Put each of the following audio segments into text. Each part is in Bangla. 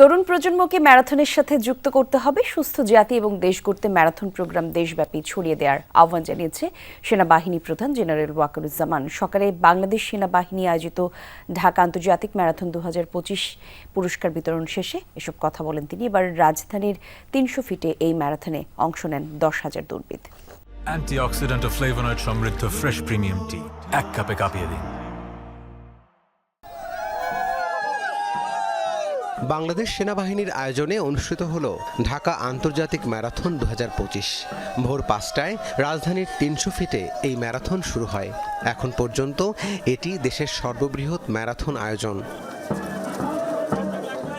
তরুণ প্রজন্মকে ম্যারাথনের সাথে যুক্ত করতে হবে, সুস্থ জাতি এবং দেশ গড়তে ম্যারাথন প্রোগ্রাম দেশব্যাপী ছড়িয়ে দেওয়ার আহ্বান জানিয়েছে সেনাবাহিনী প্রধান জেনারেল ওয়াকারুজ্জামান। সকালে বাংলাদেশ সেনাবাহিনী আয়োজিত ঢাকা আন্তর্জাতিক ম্যারাথন দু হাজার পঁচিশ পুরস্কার বিতরণ শেষে এসব কথা বলেন তিনি। এবার রাজধানীর তিনশো ফিটে এই ম্যারাথনে অংশ নেন দশ হাজার দৌড়বিদ অ্যান্টিঅক্সিডেন্ট ও ফ্লেভোনয়েড সমৃদ্ধ ফ্রেশ প্রিমিয়াম টি এক কাপে কাঁপিয়ে দিন। বাংলাদেশ সেনাবাহিনীর আয়োজনে অনুষ্ঠিত হল ঢাকা আন্তর্জাতিক ম্যারাথন দু হাজার পঁচিশ। ভোর পাঁচটায় রাজধানীর তিনশো ফিটে এই ম্যারাথন শুরু হয়। এখন পর্যন্ত এটি দেশের সর্ববৃহৎ ম্যারাথন আয়োজন।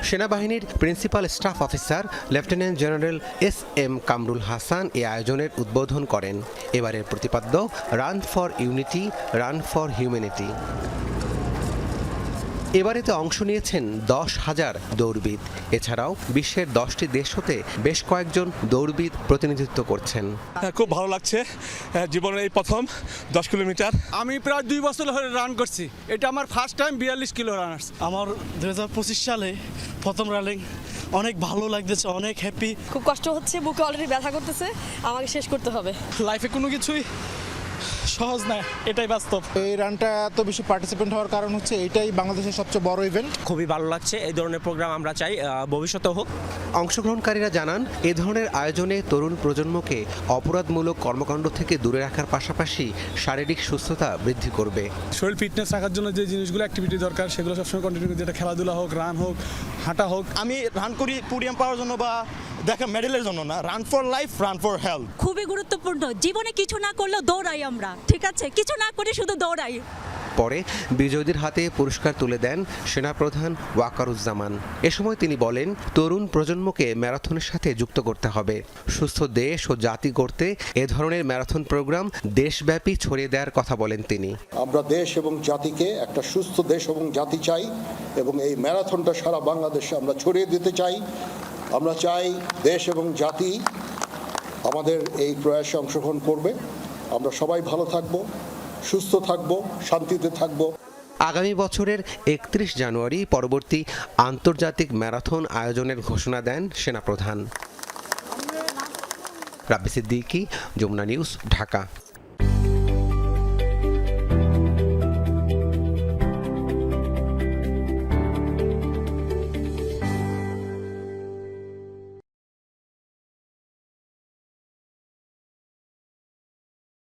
সেনাবাহিনীর principal staff officer, lieutenant general S M Kamrul Hasan এই আয়োজনের উদ্বোধন করেন। এবারের প্রতিপাদ্য, run for unity, run for humanity এবারেতে অংশ নিয়েছেন দশ হাজার দৌড়বিদ। এছাড়াও বিশ্বের দশটি দেশ হতে বেশ কয়েকজন দৌড়বিদ প্রতিনিধিত্ব করছেন। হ্যাঁ, খুব ভালো লাগছে হ্যাঁ, জীবনের এই প্রথম দশ কিলোমিটার। আমি প্রায় দুই বছর ধরে রান করছি। এটা আমার ফার্স্ট টাইম বিয়াল্লিশ কিলো রানার্স আমার দুই হাজার পঁচিশ সালে প্রথম রানিং অনেক ভালো লাগতেছে অনেক হ্যাপি খুব কষ্ট হচ্ছে বুকে অলরেডি ব্যথা করতেছে আমাকে শেষ করতে হবে। লাইফে কোনো কিছুই সহজ না এটাই বাস্তব। এই রানটা এত বেশি পার্টিসিপেন্ট হওয়ার কারণ হচ্ছে এটাই বাংলাদেশের সবচেয়ে বড় ইভেন্ট খুবই ভালো লাগছে এই ধরনের প্রোগ্রাম আমরা চাই ভবিষ্যতে হোক। অংশগ্রহণকারীরা জানান এ ধরনের আয়োজনে তরুণ প্রজন্মকে অপরাধমূলক কর্মকাণ্ড থেকে দূরে রাখার পাশাপাশি শারীরিক সুস্থতা বৃদ্ধি করবে। শরীর ফিটনেস রাখার জন্য যে জিনিসগুলো অ্যাক্টিভিটি দরকার সেগুলো সবসময় কন্টিনিউ যেটা খেলাধুলা হোক রান হোক হাঁটা হোক। আমি রান করি পুডিয়াম পাওয়ার জন্য বা দেখা মেডেলের জন্য না run for life run for health খুবই গুরুত্বপূর্ণ। জীবনে কিছু না করলেও দৌড়াই আমরা ঠিক আছে? কিছু না করে শুধু দৌড়াই। পরে বিজয়ীদের হাতে পুরস্কার তুলে দেন সেনাপ্রধান ওয়াকারুজ্জামান। এ সময় তিনি বলেন তরুণ প্রজন্মকে ম্যারাথনের সাথে যুক্ত করতে হবে। সুস্থ দেশ ও জাতি গড়তে এ ধরনের ম্যারাথন প্রোগ্রাম দেশব্যাপী ছড়িয়ে দেওয়ার কথা বলেন তিনি। আমরা দেশ এবং জাতিকে একটা সুস্থ দেশ এবং জাতি চাই এবং এই ম্যারাথনটা সারা বাংলাদেশে আমরা ছড়িয়ে দিতে চাই। আমরা চাই দেশ এবং জাতি আমাদের এই প্রয়াসে অংশগ্রহণ করবে। আমরা সবাই ভালো থাকব, সুস্থ থাকব, শান্তিতে থাকব। আগামী বছরের একত্রিশ জানুয়ারি পরবর্তী আন্তর্জাতিক ম্যারাথন আয়োজনের ঘোষণা দেন সেনাপ্রধান। রাব্বি সিদ্দিকি, যমুনা নিউজ, ঢাকা।